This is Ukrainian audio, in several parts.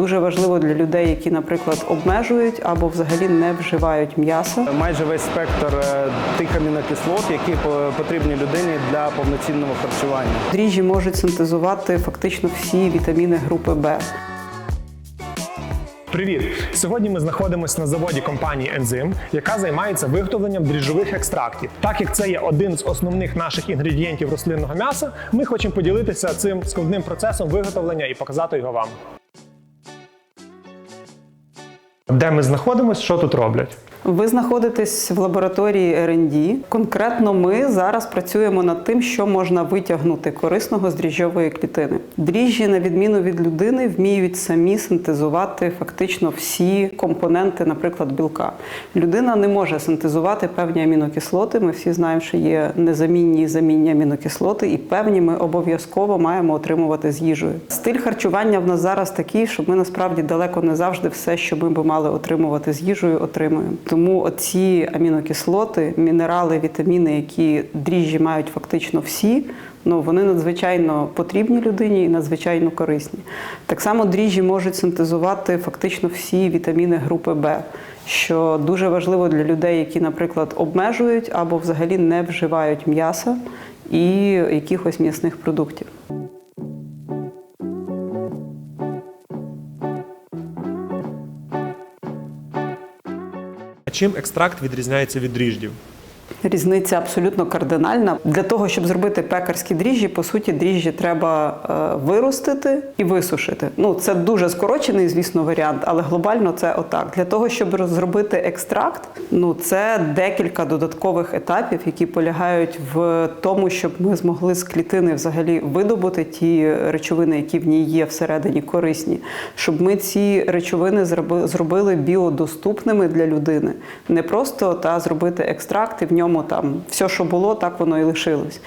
дуже важливо для людей, які, наприклад, обмежують або взагалі не вживають м'ясо. Майже весь спектр е, тих амінокислот, які потрібні людині для повноцінного харчування. Дріжджі можуть синтезувати фактично всі вітаміни групи Б. Привіт! Сьогодні ми знаходимося на заводі компанії Ензим, яка займається виготовленням дріжджових екстрактів. Так як це є один з основних наших інгредієнтів рослинного м'яса, ми хочемо поділитися цим складним процесом виготовлення і показати його вам. Де ми знаходимося, що тут роблять? Ви знаходитесь в лабораторії R&D. Конкретно ми зараз працюємо над тим, що можна витягнути корисного з дріжджової клітини. Дріжджі, на відміну від людини, вміють самі синтезувати фактично всі компоненти, наприклад, білка. Людина не може синтезувати певні амінокислоти. Ми всі знаємо, що є незамінні і замінні амінокислоти, і певні ми обов'язково маємо отримувати з їжею. Стиль харчування в нас зараз такий, що ми насправді далеко не завжди все, що ми би мали отримувати з їжею, отримуємо. Тому оці амінокислоти, мінерали, вітаміни, які дріжджі мають фактично всі. Ну, вони надзвичайно потрібні людині і надзвичайно корисні. Так само дріжджі можуть синтезувати фактично всі вітаміни групи Б, що дуже важливо для людей, які, наприклад, обмежують або взагалі не вживають м'яса і якихось м'ясних продуктів. Чим екстракт відрізняється від дріждів? Різниця абсолютно кардинальна. Для того, щоб зробити пекарські дріжджі, по суті, дріжджі треба е, виростити і висушити. Ну, це дуже скорочений, звісно, варіант, але глобально це отак. Для того, щоб зробити екстракт, ну це декілька додаткових етапів, які полягають в тому, щоб ми змогли з клітини взагалі видобути ті речовини, які в ній є всередині корисні, щоб ми ці речовини зроби- зробили біодоступними для людини. Не просто та зробити екстракт і в ньому там все, що було, так воно і лишилось.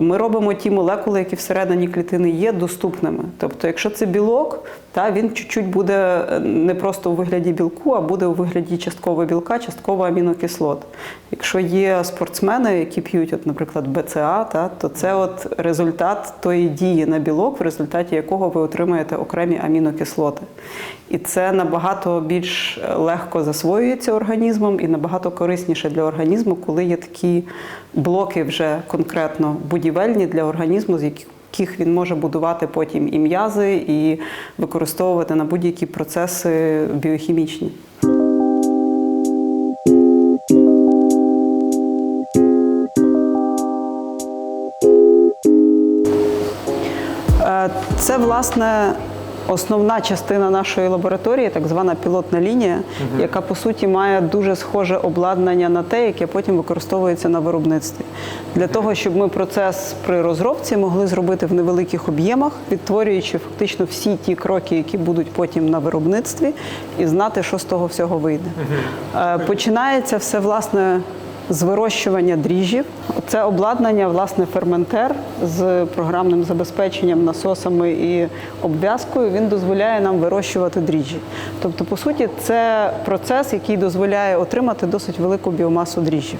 Ми робимо ті молекули, які всередині клітини є, доступними. Тобто, якщо це білок, та він чуть-чуть буде е, не просто у вигляді білку, а буде у вигляді частково білка, частково амінокислот. Якщо є спортсмени, які п'ють, от, наприклад, БЦА, та, то це от результат тої дії на білок, в результаті якого ви отримаєте окремі амінокислоти. І це набагато більш е, легко засвоюється організмом і набагато корисніше для організму, коли є такі блоки вже конкретно будівельні для організму, з яких яких він може будувати потім і м'язи, і використовувати на будь-які процеси біохімічні. Е, Це власне основна частина нашої лабораторії, так звана пілотна лінія, яка по суті має дуже схоже обладнання на те, яке потім використовується на виробництві. Для того, щоб ми процес при розробці могли зробити в невеликих об'ємах, відтворюючи фактично всі ті кроки, які будуть потім на виробництві, і знати, що з того всього вийде. Е, Починається все власне з вирощування дріжджів. Це обладнання, власне, ферментер з програмним забезпеченням, насосами і обв'язкою. Він дозволяє нам вирощувати дріжджі. Тобто, по суті, це процес, який дозволяє отримати досить велику біомасу дріжджів,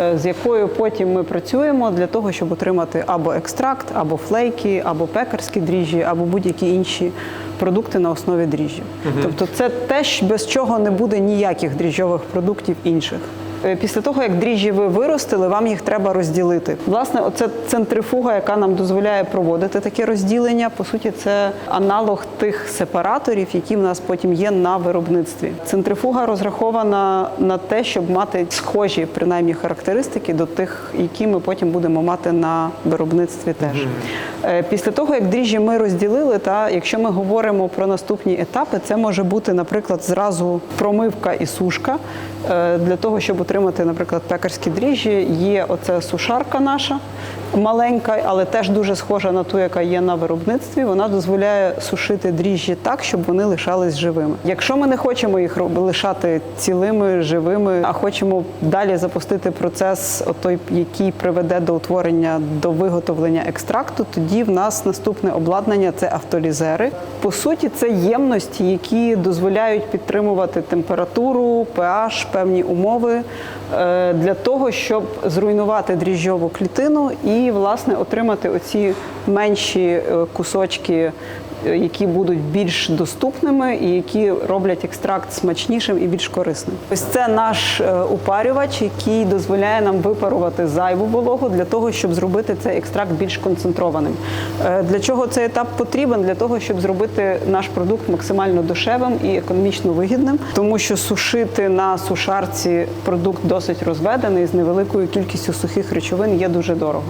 е, з якою потім ми працюємо для того, щоб отримати або екстракт, або флейки, або пекарські дріжджі, або будь-які інші продукти на основі дріжджів. Тобто, це те, без чого не буде ніяких дріжджових продуктів інших. Е, Після того, як дріжджі ви виростили, вам їх треба розділити. Власне, оце центрифуга, яка нам дозволяє проводити таке розділення. По суті, це аналог тих сепараторів, які в нас потім є на виробництві. Центрифуга розрахована на те, щоб мати схожі принаймні характеристики до тих, які ми потім будемо мати на виробництві теж. Е, Після того, як дріжджі ми розділили, та якщо ми говоримо про наступні етапи, це може бути, наприклад, зразу промивка і сушка. Е, Для того, щоб отримати, наприклад, пекарські дріжджі, є оце сушарка наша маленька, але теж дуже схожа на ту, яка є на виробництві. Вона дозволяє сушити дріжджі так, щоб вони лишались живими. Якщо ми не хочемо їх лишати цілими, живими, а хочемо далі запустити процес, отой, який приведе до утворення до виготовлення екстракту, тоді в нас наступне обладнання це автолізери. По суті, це ємності, які дозволяють підтримувати температуру, pH, певні умови е, для того, щоб зруйнувати дріжджову клітину і власне отримати оці менші е, кусочки які будуть більш доступними і які роблять екстракт смачнішим і більш корисним. Ось це наш е, упарювач, який дозволяє нам випарувати зайву вологу для того, щоб зробити цей екстракт більш концентрованим. Е, Для чого цей етап потрібен? Для того, щоб зробити наш продукт максимально дешевим і економічно вигідним, тому що сушити на сушарці продукт досить розведений з невеликою кількістю сухих речовин є дуже дорого.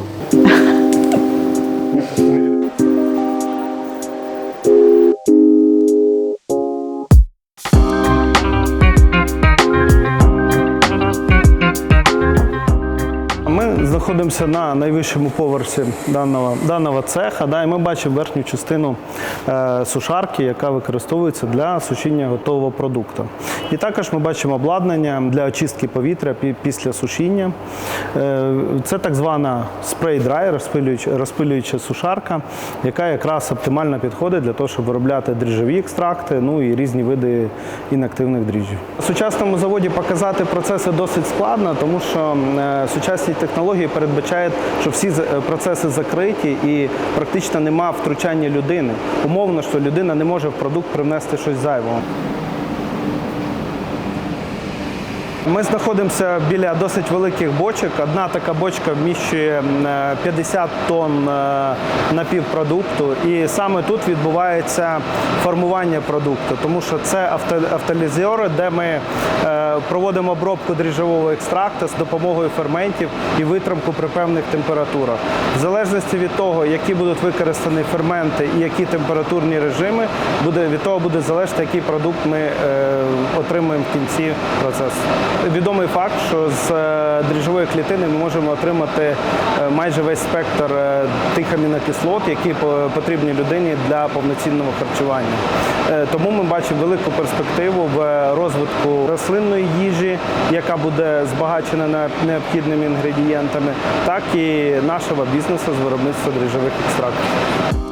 Знаходимося на найвищому поверсі даного, даного цеха. Да, і ми бачимо верхню частину е, сушарки, яка використовується для сушіння готового продукту. І також ми бачимо обладнання для очистки повітря після сушіння. Е, це так звана спрей-драй, розпилююча, розпилююча сушарка, яка якраз оптимально підходить для того, щоб виробляти дріжджові екстракти, ну і різні види інактивних дріжджів. На сучасному заводі показати процеси досить складно, тому що е, сучасні технології передбачають, що всі е, процеси закриті і практично нема втручання людини. Умовно, що людина не може в продукт привнести щось зайвого. Ми знаходимося біля досить великих бочок. Одна така бочка вміщує е, 50 тонн е, напівпродукту, і саме тут відбувається формування продукту, тому що це авто- автолізіори, де ми е, проводимо обробку дріжджового екстракту з допомогою ферментів і витримку при певних температурах. В залежності від того, які будуть використані ферменти і які температурні режими, буде від того буде залежати, який продукт ми е, отримуємо в кінці процесу. Відомий факт, що з е, дріжджової клітини ми можемо отримати е, майже весь спектр е, тих амінокислот, які потрібні людині для повноцінного харчування. Тому ми бачимо велику перспективу в розвитку рослинної їжі, яка буде збагачена необхідними інгредієнтами, так і нашого бізнесу з виробництва дріжджових екстрактів.